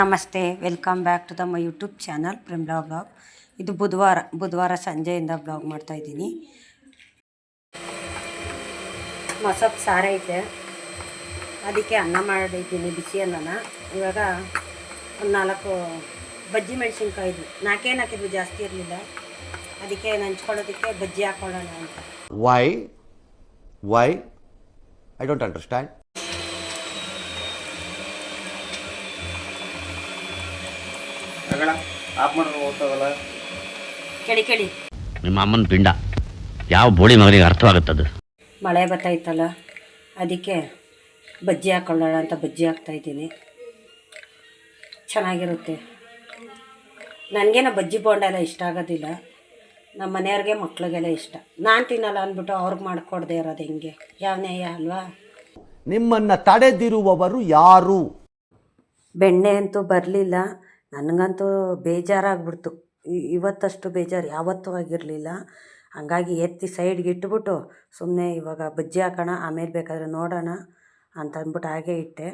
ನಮಸ್ತೆ welcome back to the my YouTube channel Premla blog ಇದು ಬುಧವಾರ ಬುಧವಾರ ಸಂಜೆಯಿಂದ ಬ್ಲಾಗ್ ಮಾಡ್ತಾ ಇದ್ದೀನಿ. ಮಸೊಪ್ಪು ಸಾರ ಐತೆ. ಅದಕ್ಕೆ ಅನ್ನ ಮಾಡಿದ್ದೀನಿ ಬಿಸಿ ಅನ್ನನ. ಇವಾಗ ಒಂದು ನಾಲ್ಕು ಬಜ್ಜಿ ಮೆಣಸಿನ್ಕಾಯಿದ್ವು ನಾಲ್ಕೇನು ಹಾಕಿದ್ವಿ ಜಾಸ್ತಿ ಇರಲಿಲ್ಲ. ಅದಕ್ಕೆ ನಂಚ್ಕೊಳ್ಳೋದಕ್ಕೆ ಬಜ್ಜಿ ಹಾಕೊಳ್ಳೋಣ ಅಂತ. Why why I don't understand. Off ಮಾಡೋದು ಹೋಗ್ತಾವಲ್ಲ ಕೆಳಿ ಕೆಳಿ. ನಿಮ್ಮ ಅಮ್ಮನ ಪಿಂಡ. ಯಾವ ಬೋಳಿ ಮಗನಿಗೆ ಅರ್ಥವಾಗುತ್ತದು? ಮಳೆ ಬರ್ತೈತಲ್ಲ ಅದಕ್ಕೆ ಬಜ್ಜಿ ಹಾಕೊಳ್ಳೋಣ ಅಂತ ಬಜ್ಜಿ ಹಾಕ್ತಾ ಇದ್ದೀನಿ. ಚೆನ್ನಾಗಿರುತ್ತೆ. ನನಗೇನ ಬಜ್ಜಿ ಬೋಂಡ ಎಲ್ಲ ಇಷ್ಟ ಆಗೋದಿಲ್ಲ. ನಮ್ಮ ಮನೆಯವ್ರಿಗೆ ಮಕ್ಳಿಗೆಲ್ಲ ಇಷ್ಟ. ನಾನು ತಿನ್ನಲ್ಲ ಅಂದ್ಬಿಟ್ಟು ಅವ್ರಿಗೆ ಮಾಡಿಕೊಡ್ದೆ ಇರೋದು ಹಿಂಗೆ. ಯಾವ ನ್ಯಾಯ ಅಲ್ವಾ? ನಿಮ್ಮನ್ನು ತಡೆದಿರುವವರು ಯಾರು? ಬೆಣ್ಣೆ ಅಂತೂ ಬರಲಿಲ್ಲ. ನನಗಂತೂ ಬೇಜಾರಾಗ್ಬಿಡ್ತು. ಇವತ್ತಷ್ಟು ಬೇಜಾರು ಯಾವತ್ತೂ ಆಗಿರಲಿಲ್ಲ. ಹಂಗಾಗಿ ಎತ್ತಿ ಸೈಡ್ಗೆ ಇಟ್ಬಿಟ್ಟು ಸುಮ್ಮನೆ ಇವಾಗ ಬಜ್ಜಿ ಹಾಕೋಣ, ಆಮೇಲೆ ಬೇಕಾದ್ರೆ ನೋಡೋಣ ಅಂತ ಅಂದ್ಬಿಟ್ಟು ಹಾಗೆ ಇಟ್ಟೆ.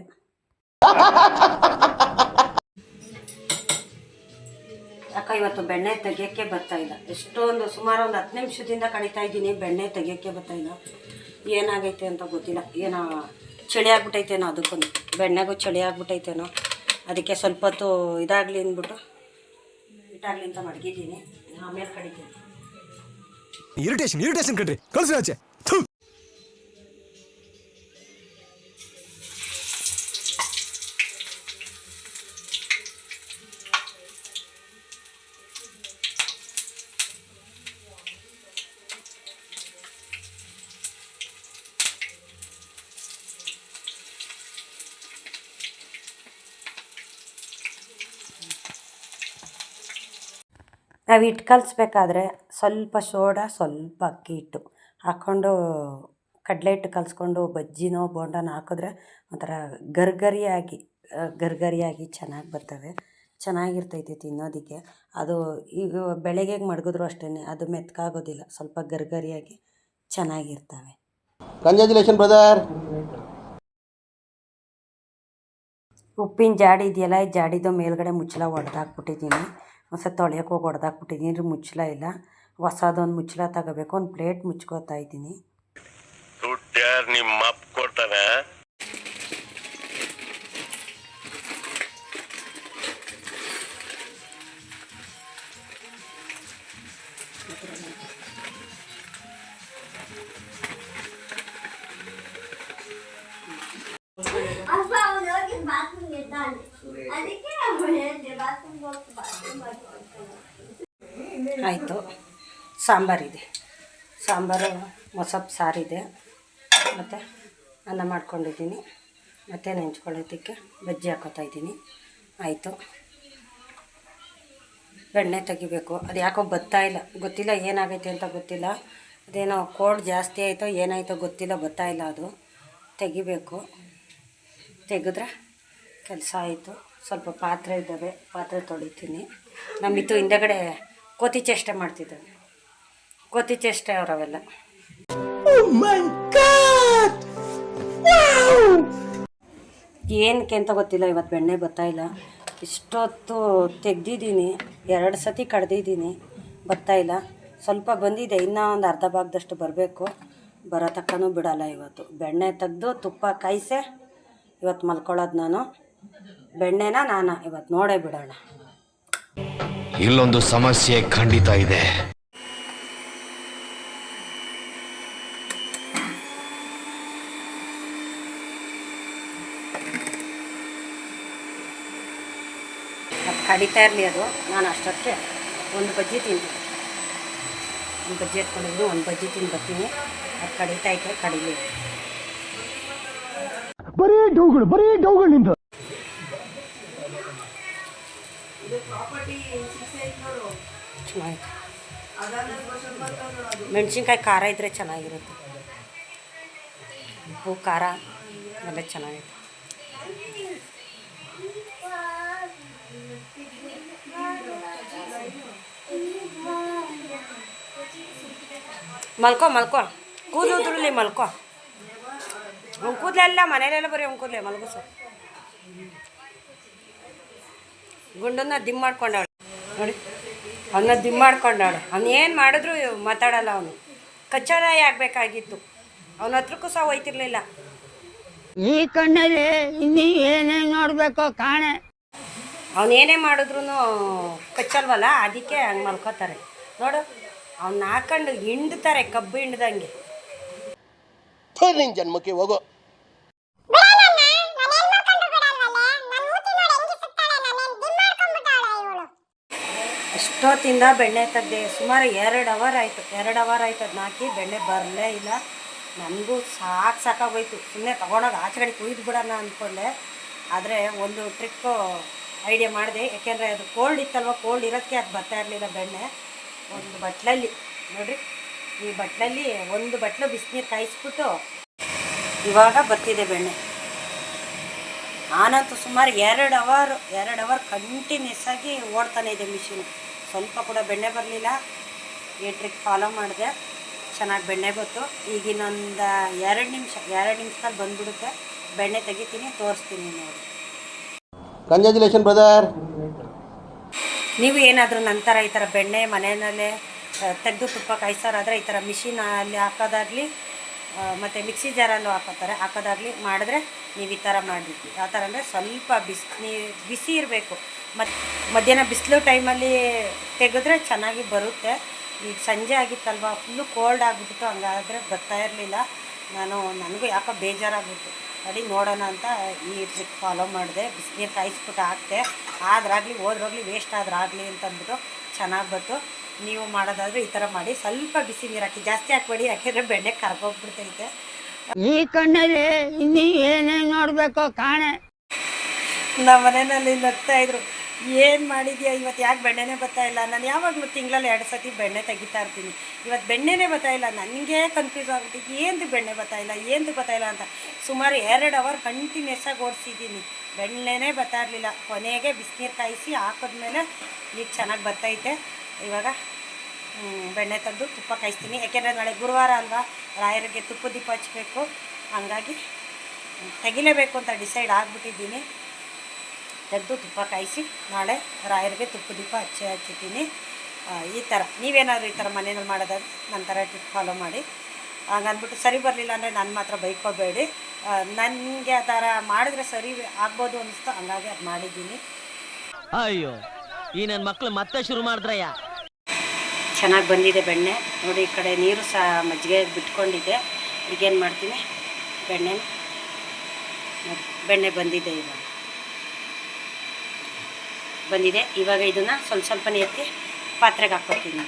ಅಕ್ಕ ಇವತ್ತು ಬೆಣ್ಣೆ ತೆಗಿಯೋಕ್ಕೆ ಇಲ್ಲ. ಎಷ್ಟೊಂದು ಸುಮಾರು ಒಂದು ಹತ್ತು ನಿಮಿಷದಿಂದ ಕಡಿತಾ ಇದ್ದೀನಿ, ಬೆಣ್ಣೆ ತೆಗಿಯೋಕ್ಕೆ ಬರ್ತಾ ಇಲ್ಲ. ಏನಾಗೈತೆ ಅಂತ ಗೊತ್ತಿಲ್ಲ. ಏನೋ, ಚಳಿ ಆಗ್ಬಿಟ್ಟೈತೇನೋ ಅದಕ್ಕೂ ಬೆಣ್ಣೆಗೂ ಚಳಿ ಆಗ್ಬಿಟ್ಟೈತೇನೋ ಅದಕ್ಕೆ ಸ್ವಲ್ಪ ಹೊತ್ತು ಇದಾಗಲಿ ಅಂದ್ಬಿಟ್ಟು ಇಟ್ಟಾಗಲಿ ಅಂತ ಮಡಗಿದ್ದೀನಿ. ಆಮೇಲೆ ಕಡಿತೀನಿ. ಇರಿಟೇಷನ್ ಇರಿಟೇಷನ್ ಕಣ್ರಿ. ಕಳಿಸಿ ಆಚೆ. ನಾವು ಹಿಟ್ಟು ಕಲಿಸ್ಬೇಕಾದ್ರೆ ಸ್ವಲ್ಪ ಸೋಡಾ ಸ್ವಲ್ಪ ಅಕ್ಕಿ ಹಿಟ್ಟು ಹಾಕ್ಕೊಂಡು ಕಡಲೆ ಹಿಟ್ಟು ಕಲಿಸ್ಕೊಂಡು ಬಜ್ಜಿನೋ ಬೋಂಡನೋ ಹಾಕಿದ್ರೆ ಒಂಥರ ಗರ್ಗರಿಯಾಗಿ ಗರ್ಗರಿಯಾಗಿ ಚೆನ್ನಾಗಿ ಬರ್ತವೆ. ಚೆನ್ನಾಗಿರ್ತೈತೆ ತಿನ್ನೋದಕ್ಕೆ. ಅದು ಈಗ ಬೆಳಗ್ಗೆ ಮಡಗಿದ್ರು ಅಷ್ಟೇ ಅದು ಮೆತ್ಕಾಗೋದಿಲ್ಲ. ಸ್ವಲ್ಪ ಗರ್ಗರಿಯಾಗಿ ಚೆನ್ನಾಗಿರ್ತವೆ. ಕಂಗ್ರ್ಯಾಚುಲೇಷನ್ ಬ್ರದರ್ ಉಪ್ಪಿನ ಜಾಡಿ ಇದೆಯಲ್ಲ ಈ ಜಾಡಿದು ಮೇಲ್ಗಡೆ ಮುಚ್ಚಳ ಒಡೆದಾಕ್ಬಿಟ್ಟಿದ್ದೀನಿ. ಒಂದ್ಸತಿ ತೊಳೆಯೋಕೆ ಹೋಗಿ ಹೊಡೆದಾಕ್ಬಿಟ್ಟಿದ್ದೀನಿ ರೀ ಮುಚ್ಚಲ ಇಲ್ಲ. ಹೊಸದೊಂದು ಮುಚ್ಚಲ ತಗೋಬೇಕು. ಒಂದು ಪ್ಲೇಟ್ ಮುಚ್ಕೋತಾ ಇದ್ದೀನಿ. ದುಡ್ಡು ಯಾರು ನಿಮ್ಮ ಕೊಡ್ತಾನೆ? ಸಾಂಬಾರಿದೆ ಸಾಂಬಾರು ಮೊಸಪ್ಪು ಸಾರಿದೆ. ಮತ್ತು ಅನ್ನ ಮಾಡ್ಕೊಂಡಿದ್ದೀನಿ. ಮತ್ತು ನೆಂಚ್ಕೊಳ್ಳೋದಕ್ಕೆ ಬಜ್ಜಿ ಹಾಕೋತಾ ಇದ್ದೀನಿ. ಆಯಿತು. ಬೆಣ್ಣೆ ತೆಗಿಬೇಕು. ಅದು ಯಾಕೋ ಬತ್ತಾಯಿಲ್ಲ ಗೊತ್ತಿಲ್ಲ ಏನಾಗೈತೆ ಅಂತ ಗೊತ್ತಿಲ್ಲ. ಅದೇನೋ ಕೋಲ್ಡ್ ಜಾಸ್ತಿ ಆಯಿತೋ ಏನಾಯಿತೋ ಗೊತ್ತಿಲ್ಲ ಬತ್ತಾಯಿಲ್ಲ ಅದು. ತೆಗಿಬೇಕು. ತೆಗೆದ್ರೆ ಕೆಲಸ ಆಯಿತು. ಸ್ವಲ್ಪ ಪಾತ್ರೆ ಇದ್ದಾವೆ. ಪಾತ್ರೆ ತೊಳಿತೀನಿ. ನಮ್ಮಿತ್ತು ಹಿಂದೆಗಡೆ ಕೋತಿ ಚೇಷ್ಟೆ ಮಾಡ್ತಿದ್ದಾವೆ ಕೋತಿ ಚೇಷ್ಟೆ ಅವರವೆಲ್ಲ. ಏನಕ್ಕೆ ಅಂತ ಗೊತ್ತಿಲ್ಲ ಇವತ್ತು ಬೆಣ್ಣೆ ಇಲ್ಲ. ಇಷ್ಟೊತ್ತು ತೆಗ್ದಿದ್ದೀನಿ ಎರಡು ಸತಿ ಕಡ್ದಿದ್ದೀನಿ ಇಲ್ಲ. ಸ್ವಲ್ಪ ಬಂದಿದೆ ಇನ್ನೂ ಒಂದು ಅರ್ಧ ಭಾಗದಷ್ಟು ಬರಬೇಕು. ಬರೋ ತಕ್ಕನೂ ಬಿಡಲ್ಲ ಇವತ್ತು. ಬೆಣ್ಣೆ ತೆಗೆದು ತುಪ್ಪ ಕಾಯಿಸೆ ಇವತ್ತು ಮಲ್ಕೊಳ್ಳೋದು ನಾನು. ಬೆಣ್ಣೆನ ನಾನು ಇವತ್ತು ನೋಡೇ ಬಿಡೋಣ. ಇಲ್ಲೊಂದು ಸಮಸ್ಯೆ ಖಂಡಿತ ಇದೆ. ಕಡಿತಾ ಇರಲಿ ಅದು. ನಾನು ಅಷ್ಟಕ್ಕೆ ಒಂದು ಬಜ್ಜಿ ತಿಂತೀನಿ. ಒಂದು ಬಜ್ಜಿ ಎತ್ಕೊಂಡಿದ್ದೀನಿ ಒಂದು ಬಜ್ಜಿ ತಿಂದು ಬರ್ತೀನಿ. ಅದು ಕಡಿತಾ ಐತೆ ಕಡಿಲಿ ಬರೀ ಡೌಗಳು ಬರೀ ಡೌಗಳು ನಿಂದು ಚೆನ್ನಾಗಿದೆ ಮೆಣಸಿನ್ಕಾಯಿ ಖಾರ ಇದ್ದರೆ ಚೆನ್ನಾಗಿರುತ್ತೆ. ಉಪ್ಪು ಖಾರ ಎಲ್ಲ ಚೆನ್ನಾಗಿದೆ ಮಲ್ಕೋ ಮಲ್ಕೋ. ಕೂದಲು ಉದುರಲಿ ಮಲ್ಕೋ. ಅವ್ನ ಕೂದಲೆಲ್ಲ ಮನೇಲೆಲ್ಲ ಬರೀ ಅವ್ನ ಕೂದಲೆ ಮಲ್ಗು ಸರ್ ಗುಂಡನ್ನ ದಿಮ್ ಮಾಡ್ಕೊಂಡವಳು. ನೋಡಿ ಅವನ್ನ ದಿಮ್ ಮಾಡ್ಕೊಂಡವಳು. ಅವ್ನು ಏನು ಮಾಡಿದ್ರು ಮಾತಾಡಲ್ಲ ಅವನು. ಕಚ್ಚಾರಾಯಿ ಆಗಬೇಕಾಗಿತ್ತು. ಅವನ ಹತ್ರಕ್ಕೂ ಸಹ ಹೋಯ್ತಿರ್ಲಿಲ್ಲ. ಈ ಕಣ್ಣಲ್ಲಿ ಇನ್ನೀ ಏನೇ ನೋಡಬೇಕು ಕಾಣೆ. ಅವನೇನೇ ಏನೇ ಮಾಡಿದ್ರು ಕಚ್ಚಲ್ವಲ್ಲ ಅದಕ್ಕೆ ಹಂಗೆ ಮಲ್ಕೋತಾರೆ. ನೋಡು. ಅವ್ನ ಹಾಕೊಂಡು ಹಿಂಡ್ತಾರೆ ಕಬ್ಬು ಹಿಂಡ್ದಂಗೆ. ನಿನ್ ಜನ್ಮಕ್ಕೆ ಹೋಗೋ. ಅಷ್ಟೊತ್ತಿಂದ ಬೆಣ್ಣೆ ತೆಗ್ದೆ? ಸುಮಾರು ಎರಡು ಅವರ್ ಆಯಿತು ಎರಡು ಅವರ್ ಆಯ್ತು ಅದನ್ನ ಹಾಕಿ ಬೆಣ್ಣೆ ಬರಲೇ ಇಲ್ಲ. ನನಗೂ ಸಾಕು ಸಾಕಾಗೋಯ್ತು. ಸುಮ್ಮನೆ ತೊಗೊಂಡೋಗಿ ಆಚೆ ಕಡೆ ಕುಯ್ದು ಬಿಡೋಣ ಅಂದ್ಕೊಂಡೆ ಆದರೆ ಒಂದು ಟ್ರಿಪ್ಪು ಐಡಿಯಾ ಮಾಡಿದೆ. ಯಾಕೆಂದರೆ ಅದು ಕೋಲ್ಡ್ ಇತ್ತಲ್ವ ಕೋಲ್ಡ್ ಇರೋದಕ್ಕೆ ಅದು ಬರ್ತಾ ಇರಲಿಲ್ಲ ಬೆಣ್ಣೆ. ಒಂದು ಬಟ್ಲಲ್ಲಿ, ನೋಡ್ರಿ, ಈ ಬಟ್ಲಲ್ಲಿ ಒಂದು ಬಟ್ಲು ಬಿಸಿನೀರು ಕಾಯಿಸ್ಬಿಟ್ಟು ಇವಾಗ ಬರ್ತಿದೆ ಬೆಣ್ಣೆ. ನಾನಂತೂ ಸುಮಾರು ಎರಡು ಅವರ್ ಎರಡು ಅವರ್ ಕಂಟಿನ್ಯೂಸ್ ಆಗಿ ಓಡ್ತಾನೆ ಇದೆ ಮಿಷಿನ್ ಸ್ವಲ್ಪ ಕೂಡ ಬೆಣ್ಣೆ ಬರಲಿಲ್ಲ. ಈ ಟ್ರಿಕ್ ಫಾಲೋ ಮಾಡಿದೆ. ಚೆನ್ನಾಗಿ ಬೆಣ್ಣೆ ಬಂತು. ಈಗಿನೊಂದು ಎರಡು ನಿಮಿಷ, ಎರಡು ನಿಮಿಷದಲ್ಲಿ ಬಂದ್ಬಿಡುತ್ತೆ. ಬೆಣ್ಣೆ ತೆಗಿತೀನಿ, ತೋರಿಸ್ತೀನಿ ನೋಡಿ. ಕಂಗ್ರ್ಯಾಚುಲೇಷನ್ ಬ್ರದರ್ ನೀವು ಏನಾದರೂ ನಂತರ ಈ ಥರ ಬೆಣ್ಣೆ ಮನೆಯಲ್ಲೇ ತೆಗೆದು ತುಪ್ಪ ಕಾಯಿಸೋರಾದರೆ ಈ ಥರ ಮಿಷಿನಲ್ಲಿ ಹಾಕೋದಾಗಲಿ ಮತ್ತು ಮಿಕ್ಸಿ ಜಾರಲ್ಲೂ ಹಾಕೋತಾರೆ. ಹಾಕೋದಾಗಲಿ ಮಾಡಿದ್ರೆ ನೀವು ಈ ಥರ ಮಾಡಿ ಆ ಥರ ಅಂದರೆ ಸ್ವಲ್ಪ ಬಿಸಿ ಬಿಸಿ ಇರಬೇಕು. ಮತ್ತು ಮಧ್ಯಾಹ್ನ ಬಿಸಿಲು ಟೈಮಲ್ಲಿ ತೆಗೆದ್ರೆ ಚೆನ್ನಾಗಿ ಬರುತ್ತೆ. ಈಗ ಸಂಜೆ ಆಗಿತ್ತಲ್ವ ಫುಲ್ಲು ಕೋಲ್ಡ್ ಆಗಿಬಿಟ್ಟು ಹಂಗಾದರೆ ಬರ್ತಾ ಇರಲಿಲ್ಲ. ನಾನು, ನನಗೂ ಯಾಕೋ ಬೇಜಾರಾಗ್ಬಿಟ್ಟು ಅಡಿ ನೋಡೋಣ ಅಂತ ಈ ಟ್ರಿಕ್ ಫಾಲೋ ಮಾಡಿದೆ. ಬಿಸಿನೀರು ಕಾಯಿಸ್ಬಿಟ್ಟು ಹಾಕ್ತೆ ಆದ್ರಾಗಲಿ ಹೋದ್ರಾಗಲಿ ವೇಸ್ಟ್ ಆದ್ರಾಗಲಿ ಅಂತ ಅಂದ್ಬಿಟ್ಟು ಚೆನ್ನಾಗಿ ಬಂತು. ನೀವು ಮಾಡೋದಾದ್ರೆ ಈ ಥರ ಮಾಡಿ. ಸ್ವಲ್ಪ ಬಿಸಿ ನೀರು ಹಾಕಿ ಜಾಸ್ತಿ ಹಾಕ್ಬೇಡಿ. ಯಾಕೆಂದರೆ ಬೆಣ್ಣೆ ಕರ್ಕೋಗ್ಬಿಡ್ತೈತೆ ಈ ಕಣ್ಣಲ್ಲಿ ಇನ್ನೂ ಏನೇನು ನೋಡಬೇಕು ಕಾಣೆ. ನಮ್ಮ ಮನೆಯಲ್ಲಿ ನಗ್ತಾ ಇದ್ರು. ಏನು ಮಾಡಿದ್ಯಾ? ಇವತ್ತು ಯಾಕೆ ಬೆಣ್ಣೆನೇ ಇಲ್ಲ? ನಾನು ಯಾವಾಗಲೂ ತಿಂಗಳಲ್ಲಿ ಎರಡು ಸತಿ ಬೆಣ್ಣೆ ತೆಗಿತಾ ಇರ್ತೀನಿ. ಇವತ್ತು ಬೆಣ್ಣೆನೇ ಇಲ್ಲ. ನನಗೆ ಕನ್ಫ್ಯೂಸ್ ಆಗ್ಬಿಟ್ಟಿದ್ದು ಏನು ಬೆಣ್ಣೆ ಇಲ್ಲ? ಏನು ಇಲ್ಲ ಅಂತ. ಸುಮಾರು ಎರಡು ಅವರ್ ಕಂಟಿನ್ಯೂಸ್ ಆಗಿ ಓಡಿಸಿದ್ದೀನಿ. ಬೆಣ್ಣೆನೇ ಬರ್ತಾ ಇರಲಿಲ್ಲ. ಕೊನೆಗೆ ಬಿಸಿನೀರು ಕಾಯಿಸಿ ಹಾಕಿದ್ಮೇಲೆ ಈಗ ಚೆನ್ನಾಗಿ ಬರ್ತೈತೆ. ಇವಾಗ ಬೆಣ್ಣೆ ತಂದು ತುಪ್ಪ ಕಾಯಿಸ್ತೀನಿ. ಯಾಕೆಂದರೆ ನಾಳೆ ಗುರುವಾರ ಅಲ್ವಾ? ರಾಯರಿಗೆ ತುಪ್ಪ ದೀಪ ಹಚ್ಚಬೇಕು ಹಂಗಾಗಿ ತೆಗಿಲೇಬೇಕು ಅಂತ ಡಿಸೈಡ್ ಆಗಿಬಿಟ್ಟಿದ್ದೀನಿ. ತೆಗೆದು ತುಪ್ಪ ಕಾಯಿಸಿ ನಾಳೆ ರಾಯರಿಗೆ ತುಪ್ಪ ದೀಪ ಹಚ್ಚಿ ಹಚ್ಚಿದ್ದೀನಿ. ಈ ಥರ. ನೀವೇನಾದರೂ ಈ ಥರ ಮನೆಯಲ್ಲಿ ಮಾಡೋದಾದ್ರೆ ನನ್ನ ಥರ ಟಿಪ್ ಫಾಲೋ ಮಾಡಿ. ಹಂಗಂದ್ಬಿಟ್ಟು ಸರಿ ಬರಲಿಲ್ಲ ಅಂದರೆ ನನ್ನ ಮಾತ್ರ ಬೈಕೋಬೇಡಿ. ನನಗೆ ಆ ಥರ ಮಾಡಿದ್ರೆ ಸರಿ ಆಗ್ಬೋದು ಅನ್ನಿಸ್ತು ಹಂಗಾಗಿ ಅದು ಮಾಡಿದ್ದೀನಿ. ಅಯ್ಯೋ ಈ ನನ್ನ ಮಕ್ಕಳು ಮತ್ತೆ ಶುರು ಮಾಡಿದ್ರಯ್ಯ? ಚೆನ್ನಾಗಿ ಬಂದಿದೆ ಬೆಣ್ಣೆ. ನೋಡಿ ಈ ಕಡೆ ನೀರು ಸಹ ಮಜ್ಜಿಗೆ ಬಿಟ್ಕೊಂಡಿದೆ. ಈಗೇನು ಮಾಡ್ತೀನಿ? ಬೆಣ್ಣೆ ಬೆಣ್ಣೆ ಬಂದಿದೆ ಇವಾಗ. ಬಂದಿದೆ. ಇವಾಗ ಇದನ್ನು ಸ್ವಲ್ಪ ಸ್ವಲ್ಪ ಎತ್ತಿ ಪಾತ್ರೆಗೆ ಹಾಕ್ಕೊತೀನಿ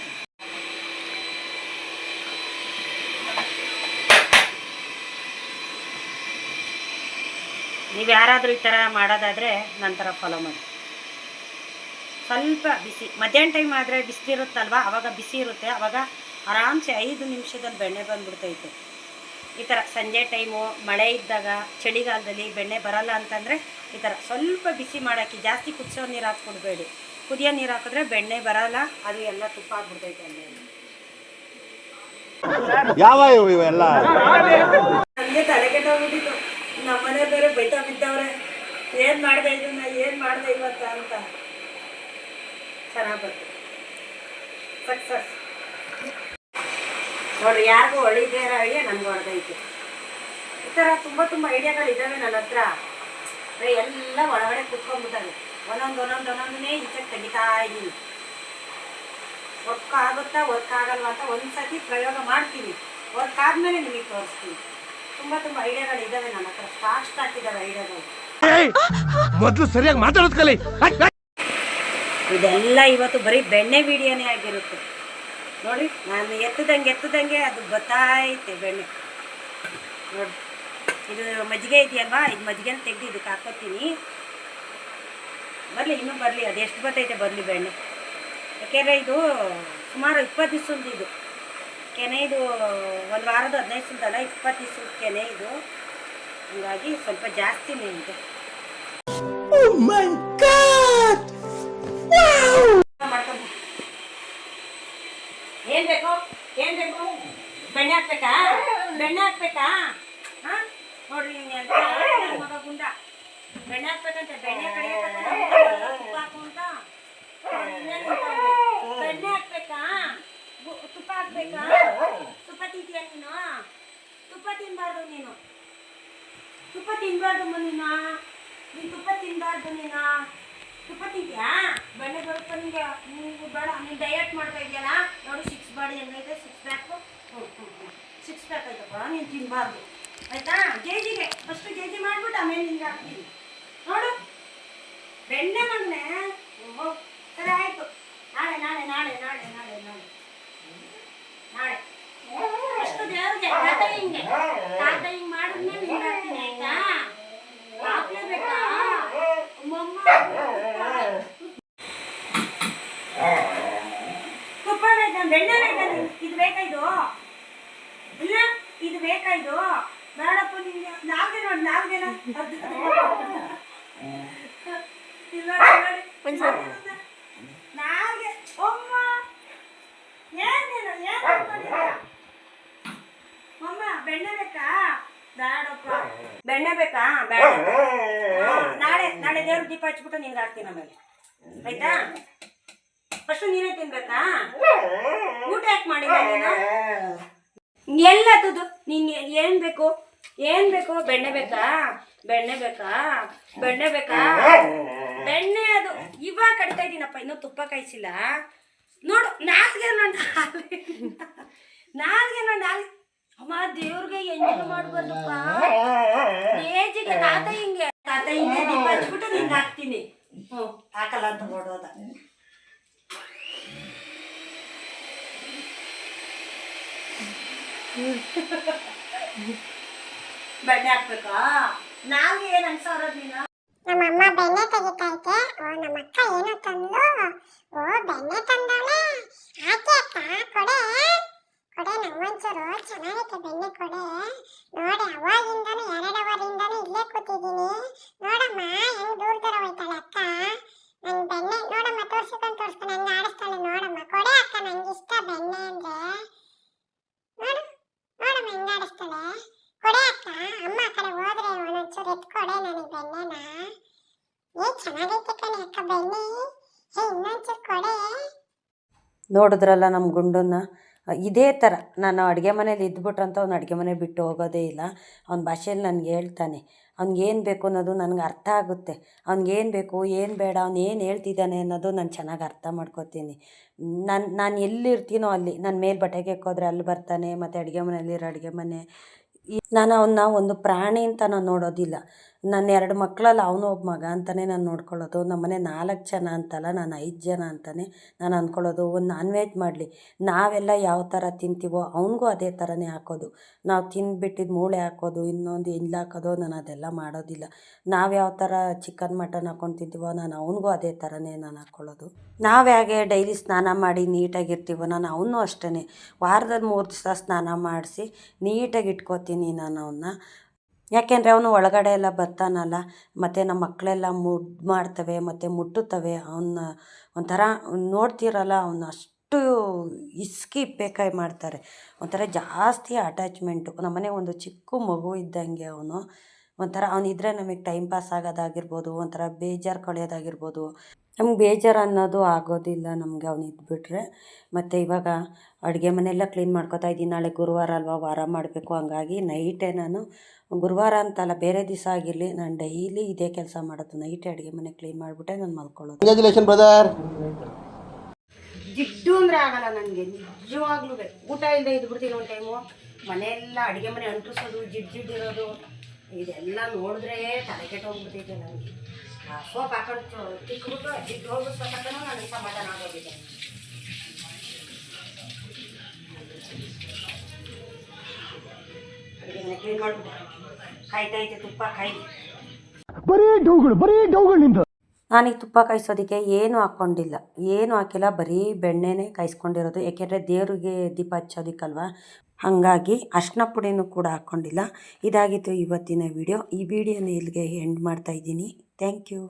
ನೀವು ಯಾರಾದರೂ ಈ ಥರ ಮಾಡೋದಾದರೆ ನಂತರ ಫಾಲೋ ಮಾಡಿ. ಸ್ವಲ್ಪ ಬಿಸಿ. ಮಧ್ಯಾಹ್ನ ಟೈಮ್ ಆದರೆ ಬಿಸಿಲಿರುತ್ತಲ್ವ ಆವಾಗ ಬಿಸಿ ಇರುತ್ತೆ. ಆವಾಗ ಆರಾಮ್ಸೆ ಐದು ನಿಮಿಷದಲ್ಲಿ ಬೆಣ್ಣೆ ಬಂದ್ಬಿಡ್ತೈತೆ. ಈ ಥರ ಸಂಜೆ ಟೈಮು ಮಳೆ ಇದ್ದಾಗ, ಚಳಿಗಾಲದಲ್ಲಿ ಬೆಣ್ಣೆ ಬರಲ್ಲ ಅಂತಂದರೆ ಈ ಥರ ಸ್ವಲ್ಪ ಬಿಸಿ ಮಾಡೋಕ್ಕೆ ಜಾಸ್ತಿ ಕುದಿಸೋ ನೀರು ಹಾಕ್ಕೊಡ್ಬೇಡಿ. ಕುದಿಯೋ ನೀರು ಹಾಕಿದ್ರೆ ಬೆಣ್ಣೆ ಬರಲ್ಲ ಅದು ಎಲ್ಲ ತುಪ್ಪ ಆಗ್ಬಿಡ್ತೈತೆ ಅಲ್ಲಿ. ಯಾವ ಇವು ಇವೆಲ್ಲ? ನನಗೆ ತಲೆ ಕೆಟ್ಟೋಗ್ಬಿಟ್ಟಿತ್ತು. ನಮ್ಮನೆ ಬೇರೆ ಬೈತಾ ಬಿದ್ದವ್ರೆ. ಏನ್ ಮಾಡ್ದೆ ಇದನ್ನ ಏನ್ ಮಾಡಿದೆ ಇವತ್ತ ಅಂತ. ಚೆನ್ನಾಗಿ ಬರ್ತದೆ ಸಕ್ಸಸ್ ನೋಡ್ರಿ ಯಾರಿಗೂ ಒಳ್ಳೆ ಇರೋ ಐಡಿಯಾ ನನ್ಗೆ ಹೊಡೆದೈತೆ ಈ ತುಂಬಾ ತುಂಬಾ ಐಡಿಯಾಗಳು ಇದಾವೆ ನನ್ನ ಹತ್ರ ಬರೀ ಎಲ್ಲ ಒಳಗಡೆ ಕುತ್ಕೊಂಡ್ಬಿಟ್ಟಾವೆ ಒಂದೊಂದು ಒಂದೊಂದು ಒಂದೊಂದನ್ನೇ ಈಚೆಗೆ ತೆಗಿತಾ ಇದ್ದೀನಿ ವರ್ಕ್ ಆಗುತ್ತಾ ವರ್ಕ್ ಆಗಲ್ವಾ ಅಂತ ಒಂದ್ಸತಿ ಪ್ರಯೋಗ ಮಾಡ್ತೀನಿ ವರ್ಕ್ ಆದಮೇಲೆ ನಿಮಗೆ ತೋರಿಸ್ತೀನಿ. ತುಂಬ ತುಂಬ ಐಡಿಯಾಗಳಿದ್ದಾವೆ ನನ್ನ ಹತ್ರ. ಫಾಸ್ಟ್ ಸ್ಟಾಕ್ ಇದ್ದಾವೆ ಐಡಿಯಾಗಳು. ಮೊದಲು ಸರಿಯಾಗಿ ಮಾತಾಡೋದು ಕಲಿ. ಇದೆಲ್ಲ ಇವತ್ತು ಬರೀ ಬೆಣ್ಣೆ ವಿಡಿಯೋನೇ ಆಗಿರುತ್ತೆ. ನೋಡಿ ನಾನು ಎತ್ತದಂಗೆ ಎತ್ತದಂಗೆ ಅದು ಬತ್ತಾಯ್ತೆ ಬೆಣ್ಣೆ. ನೋಡಿ. ಇದು ಮಜ್ಜಿಗೆ ಇದೆಯಲ್ವಾ? ಇದು ಮಜ್ಜಿಗೆನ ತೆಗೆದು ಇದಕ್ಕೆ ಹಾಕೋತೀನಿ ಬರಲಿ ಇನ್ನೂ ಬರಲಿ ಅದೆಷ್ಟು ಬರ್ತೈತೆ ಬರಲಿ ಬೆಣ್ಣೆ. ಯಾಕೆಂದರೆ ಇದು ಸುಮಾರು ಇಪ್ಪತ್ತು ದಿವ್ಸದ ಇದು. ಕೆನೆ ಇದು ಒಂದು ವಾರದ ಹದಿನೈದು ದಿವಸದಲ್ಲ ಇಪ್ಪತ್ತು ದಿವಸದ ಕೆನೆ ಇದು. ಹಂಗಾಗಿ ಸ್ವಲ್ಪ ಜಾಸ್ತಿ ಮಾಡ್ಕೊಂಡು. ಏನ್ ಬೇಕು? ಏನ್ ಬೇಕು? ಬೆಣ್ಣೆ ಹಾಕ್ಬೇಕಾ? ಬೆಣ್ಣೆ ಹಾಕ್ಬೇಕಾ? ಬೆಣ್ಣೆ ಹಾಕ್ಬೇಕಂತೆ ಬೆಣ್ಣೆ ಕಡಿಯಬೇಕಂತ ಹಾಕೊಂತ ಬೆಣ್ಣೆ ಹಾಕ್ಬೇಕಾ? ತುಪ್ಪ ಹಾಕ್ಬೇಕಾ? ತುಪ್ಪ ತಿಂತೀಯ ನೀನು? ತುಪ್ಪ ತಿನ್ನಬಾರ್ದು ನೀನು. ತುಪ್ಪ ತಿನ್ನಬಾರ್ದು ನೀನು. ನೀನು ತುಪ್ಪ ತಿನ್ನಬಾರ್ದು ನೀನು. ತುಪ್ಪ ತಿಂತೀಯಾ? ಬೆಣ್ಣೆ ಬರುತ್ತೆ ನೀವು ಬೇಡ. ನೀನು ಡಯಟ್ ಮಾಡ್ತಾ ಇದೆಯಲ್ಲ ನೋಡಿ ಸಿಕ್ಸ್ ಬಾಡಿ ಹೆಂಗೈತೆ ಸಿಕ್ಸ್ ಪ್ಯಾಕು ಸಿಕ್ಸ್ ಪ್ಯಾಕ್ ಐತಪ್ಪ. ನೀನು ತಿನ್ನಬಾರ್ದು ಆಯಿತಾ? ಜೇಜಿಗೆ. ಫಸ್ಟು ಜೇಜಿ ಮಾಡಿಬಿಟ್ಟು ಆಮೇಲೆ ನಿಂಗೆ ಹಾಕ್ತೀನಿ. ನೋಡು. ಬೆಣ್ಣೆ ಮಗನೆ ಸರಿ ಆಯಿತು. ನಾಳೆ ನಾಳೆ ನಾಳೆ ನಾಳೆ ನಾಳೆ ನಾಳೆ ನಾಳೆ ಅಷ್ಟು ದೇವ್ರಿಗೆ ತಾತ ಹಿಂಗೆ ತಾತ ಹಿಂಗೆ ಮಾಡಿದ್ಮೇಲೆ ನಿಂಗೆ ಹಾಕ್ತೀನಿ ಆಯ್ತಾ ಹಾಕ್ಲೇಬೇಕಾ ಅಮ್ಮಮ್ಮ ತುಪ್ಪ ಬೇಕಾ ಬೆಣ್ಣೆ ಬೇಕಾ ನಿಂಗೆ? ಇದು ಬೇಕಾ ಇದು ಇಲ್ಲ ಇದು ಬೇಕಾ ಇದು ಬೇಡಪ್ಪ ನಿಂಗೆ ನಾಲ್ಗೆ ನೋಡಿ ನಾಲ್ಗೆನ ಇಲ್ಲ ನೋಡಿ ನಾಲ್ಗೆ ಅಮ್ಮ ಏನೇನು ಏನು ಅನ್ಕೊಂಡಿದ್ಯಾ? ಮಮ್ಮ ಬೆಣ್ಣೆ ಬೇಕಾ? ಬೇಡಪ್ಪ ಬೆಣ್ಣೆ ಬೇಕಾ? ಬೇಡ ನಾಳೆ ನಾಳೆ ದೇವ್ರ ದೀಪ ಹಚ್ಬಿಟ್ಟು ನಿನ್ಗೆ ಹಾಕ್ತೀನಿ ಆಮೇಲೆ. ಆಯ್ತಾ? ಫಸ್ಟ್ ನೀನೇ ತಿನ್ಬೇಕಾ? ಊಟ ಯಾಕೆ ಮಾಡಿಲ್ಲ ನೀನು? ಎಲ್ಲ ತುದು ನೀನ್ ಏನ್ ಬೇಕು? ಏನ್ ಬೇಕು? ಬೆಣ್ಣೆ ಬೇಕಾ? ಬೆಣ್ಣೆ ಬೇಕಾ? ಬೆಣ್ಣೆ ಬೇಕಾ? ಬೆಣ್ಣೆ ಇವಾಗ ಕಡಿತಾ ಇದ್ದೀನಪ್ಪ ಇನ್ನೂ ತುಪ್ಪ ಕಾಯಿಸಿಲ್ಲ. ನೋಡು, ನಾಲ್ಗೆ ನೋಡಿ ನಾಲ್ಗೆ ನೋಡಿ ನಾಲ್ಗೆ ಅಮ್ಮ, ದೇವ್ರಿಗೆ ಎಂಜಲ್ ಮಾಡ್ಬಾರ್ದಪ್ಪ. ಏಜಿಗೆ ತಾತ ಹಿಂಗೆ ತಾತ ಹಿಂಗೆ ದೀಪ ಹಚ್ಬಿಟ್ಟು ನಿಂಗೆ ಹಾಕ್ತೀನಿ. ಹ್ಞೂ, ಹಾಕಲ್ಲ ಅಂತ ನೋಡೋದ ಬಣ್ಣೆ ಹಾಕ್ಬೇಕಾ? ನಾಲ್ಗೆ ಏನು ಅನ್ಸೋರೋದು ನೀನು? ನಮ್ಮಮ್ಮ ಬೆಣ್ಣೆ ತೆಗಿತೈತೆ. ಓ ನಮ್ಮ ಅಕ್ಕ ಏನೋ ತಂದು ಓ, ಬೆಣ್ಣೆ ತಂದವಳೆ. ಆಕೆ ಅಕ್ಕ, ಕೊಡೆ. ಕೊಡೆ ನಂಗೊಂಚೂರು ಚೆನ್ನಾಗೈತೆ ಬೆಣ್ಣೆ ಕೊಡೆ. ನೋಡಿ, ಅವಾಗಿಂದನೂ ಎರಡು ಅವರಿಂದನೂ ಇಲ್ಲೇ ಕೂತಿದ್ದೀನಿ. ನೋಡಮ್ಮ, ಹೆಂಗ್ ದೂರ ದೂರ ಹೋಯ್ತಾಳೆ ಅಕ್ಕ? ನಂಗೆ ಬೆಣ್ಣೆ, ನೋಡಮ್ಮ, ತೋರ್ಸ್ಕೊಂಡು ತೋರ್ಸ್ಕೊಂಡು ಹೆಂಗೆ ಆಡಿಸ್ತಾಳೆ ನೋಡಮ್ಮ. ಕೊಡೆ ಅಕ್ಕ, ನಂಗೆ ಇಷ್ಟ ಬೆಣ್ಣೆ ಅಂದ್ರೆ. ನೋಡು, ನೋಡಮ್ಮ, ಹೆಂಗ್ ಆಡಿಸ್ತಾಳೆ. ಕೊಡೆ ಅಕ್ಕ, ಅಮ್ಮ ಆ ಕಡೆ ಹೋದ್ರೆ ಒಂದೊಂಚೂರು ಎತ್ಕೊಡೆ ನನಗೆ ಬೆಣ್ಣೆನ ಏ ಚೆನ್ನಾಗೈತೆ ಅಕ್ಕ ಇನ್ನೊಂಚೂರು ಕೊಡೆ. ನೋಡಿದ್ರಲ್ಲ ನಮ್ಮ ಗುಂಡನ್ನ? ಇದೇ ಥರ. ನಾನು ಅಡುಗೆ ಮನೇಲಿ ಇದ್ಬಿಟ್ರಂತ ಅವ್ನು ಅಡುಗೆ ಮನೆ ಬಿಟ್ಟು ಹೋಗೋದೇ ಇಲ್ಲ. ಅವ್ನ ಭಾಷೆಯಲ್ಲಿ ನನಗೆ ಹೇಳ್ತಾನೆ. ಅವ್ನಿಗೇನು ಬೇಕು ಅನ್ನೋದು ನನಗೆ ಅರ್ಥ ಆಗುತ್ತೆ. ಅವ್ನಿಗೇನು ಬೇಕು, ಏನು ಬೇಡ, ಅವ್ನು ಏನು ಹೇಳ್ತಿದ್ದಾನೆ ಅನ್ನೋದು ನಾನು ಚೆನ್ನಾಗಿ ಅರ್ಥ ಮಾಡ್ಕೋತೀನಿ. ನಾನು ನಾನು ಎಲ್ಲಿರ್ತೀನೋ ಅಲ್ಲಿ. ನಾನು ಮೇಲೆ ಬಟ್ಟೆಗೆ ಹೋದ್ರೆ ಅಲ್ಲಿ ಬರ್ತಾನೆ, ಮತ್ತು ಅಡುಗೆ ಮನೆಯಲ್ಲಿರೋ ಅಡುಗೆ ಮನೆ. ನಾನು ಅವನ್ನ ಒಂದು ಪ್ರಾಣಿ ಅಂತ ನಾನು ನೋಡೋದಿಲ್ಲ. ನನ್ನ ಎರಡು ಮಕ್ಕಳಲ್ಲಿ ಅವನು ಒಬ್ಬ ಮಗ ಅಂತಲೇ ನಾನು ನೋಡ್ಕೊಳ್ಳೋದು. ನಮ್ಮನೆ ನಾಲ್ಕು ಜನ ಅಂತಲ್ಲ, ನಾನು ಐದು ಜನ ಅಂತಲೇ ನಾನು ಅಂದ್ಕೊಳ್ಳೋದು ಒಂದು ನಾನ್ ವೆಜ್ ಮಾಡಲಿ. ನಾವೆಲ್ಲ ಯಾವ ಥರ ತಿಂತೀವೋ ಅವನಿಗೂ ಅದೇ ಥರನೇ ಹಾಕೋದು. ನಾವು ತಿಂದ್ಬಿಟ್ಟಿದ್ದು ಮೂಳೆ ಹಾಕೋದು, ಇನ್ನೊಂದು ಇಲ್ಲ ಹಾಕೋದು, ನಾನು ಅದೆಲ್ಲ ಮಾಡೋದಿಲ್ಲ. ನಾವು ಯಾವ ಥರ ಚಿಕನ್ ಮಟನ್ ಹಾಕೊಂಡು ತಿಂತೀವೋ ನಾನು ಅವನಿಗೂ ಅದೇ ಥರನೇ ನಾನು ಹಾಕ್ಕೊಳ್ಳೋದು ನಾವು ಹೇಗೆ ಡೈಲಿ ಸ್ನಾನ ಮಾಡಿ ನೀಟಾಗಿರ್ತೀವೋ ನಾನು ಅವನು ಅಷ್ಟೇ ವಾರದಲ್ಲಿ ಮೂರು ದಿವಸ ಸ್ನಾನ ಮಾಡಿಸಿ ನೀಟಾಗಿ ಇಟ್ಕೋತೀನಿ ನಾನು ಅವನ್ನ ಯಾಕೆಂದರೆ ಅವನು ಒಳಗಡೆ ಎಲ್ಲ ಬರ್ತಾನಲ್ಲ, ಮತ್ತು ನಮ್ಮ ಮಕ್ಕಳೆಲ್ಲ ಮುಡ್ ಮಾಡ್ತವೆ, ಮತ್ತು ಮುಟ್ಟುತ್ತವೆ ಅವನ್ನ ಒಂಥರ ನೋಡ್ತಿರಲ್ಲ ಅವನ್ನ ಅಷ್ಟು ಇಸ್ಕಿ ಇಪ್ಪೇಕಾಯಿ ಮಾಡ್ತಾರೆ. ಒಂಥರ ಜಾಸ್ತಿ ಅಟ್ಯಾಚ್ಮೆಂಟು ನಮ್ಮನೆ ಒಂದು ಚಿಕ್ಕ ಮಗು ಇದ್ದಂಗೆ ಅವನು. ಒಂಥರ ಅವನಿದ್ರೆ ನಮಗೆ ಟೈಮ್ ಪಾಸ್ ಆಗೋದಾಗಿರ್ಬೋದು ಒಂಥರ ಬೇಜಾರು ಕಳೆಯೋದಾಗಿರ್ಬೋದು ನಮ್ಗೆ ಬೇಜಾರು ಅನ್ನೋದು ಆಗೋದಿಲ್ಲ ನಮಗೆ ಅವ್ನು ಇದ್ಬಿಟ್ರೆ. ಮತ್ತು ಇವಾಗ ಅಡುಗೆ ಮನೆಯೆಲ್ಲ ಕ್ಲೀನ್ ಮಾಡ್ಕೋತಾ ಇದ್ದೀನಿ. ನಾಳೆ ಗುರುವಾರ ಅಲ್ವಾ ವಾರ ಮಾಡಬೇಕು. ಹಂಗಾಗಿ ನೈಟೇ ನಾನು ಗುರುವಾರ ಅಂತಲ್ಲ ಬೇರೆ ದಿವಸ ಆಗಿರಲಿ ನಾನು ಡೈಲಿ ಇದೇ ಕೆಲಸ ಮಾಡೋದು. ನೈಟೇ ಅಡುಗೆ ಮನೆ ಕ್ಲೀನ್ ಮಾಡಿಬಿಟ್ಟೆ ನಾನು ಮಲ್ಕೊಳ್ಳೋದು. ಕಂಗ್ರ್ಯಾಚುಲೇಷನ್ ಬ್ರದರ್ ಜಿಡ್ಡು ಅಂದರೆ ಆಗಲ್ಲ ನನಗೆ. ನಿಜವಾಗ್ಲೂ ಊಟ ಇಲ್ಲದೆ ಇದ್ಬಿಡ್ತೀನಿ ಒಂದು ಟೈಮು ಮನೆಯೆಲ್ಲ ಅಡುಗೆ ಮನೆ ಅಂಟಿಸೋದು ಜಿಡ್ ಜಿಡ್ ಇರೋದು. ಇದೆಲ್ಲ ನೋಡಿದ್ರೆ ತಲೆ ಕೆಟ್ಟೋಗ್ಬಿಡ್ತೈತೆ ನನಗೆ. ಸೋಪ್ ಹಾಕೊಂಡು ತಿಕ್ಬಿಟ್ಟು ಹೋಗಿ ಹೋಗಿಸ್ಬೇಕಂತನೂ ನಾನು ಸಮಾಧಾನ ಆಗೋಗಿದೆ. ಕ್ಲೀನ್ ಮಾಡಿಬಿಟ್ಟು ಕಾಯ್ತೈತೆ ತುಪ್ಪ ಕಾಯಿ. ನಾನೀಗ ತುಪ್ಪ ಕಾಯಿಸೋದಕ್ಕೆ ಏನು ಹಾಕ್ಕೊಂಡಿಲ್ಲ. ಏನು ಹಾಕಿಲ್ಲ ಬರೀ ಬೆಣ್ಣೆನೇ ಕಾಯಿಸ್ಕೊಂಡಿರೋದು. ಏಕೆಂದರೆ ದೇವರಿಗೆ ದೀಪ ಹಚ್ಚೋದಕ್ಕಲ್ವ? ಹಾಗಾಗಿ ಅರ್ಶಿನ ಪುಡಿನೂ ಕೂಡ ಹಾಕ್ಕೊಂಡಿಲ್ಲ ಇದಾಗಿತ್ತು ಇವತ್ತಿನ ವಿಡಿಯೋ ಈ ವಿಡಿಯೋನ ಇಲ್ಲಿಗೆ ಎಂಡ್ ಮಾಡ್ತಾ ಇದ್ದೀನಿ. Thank you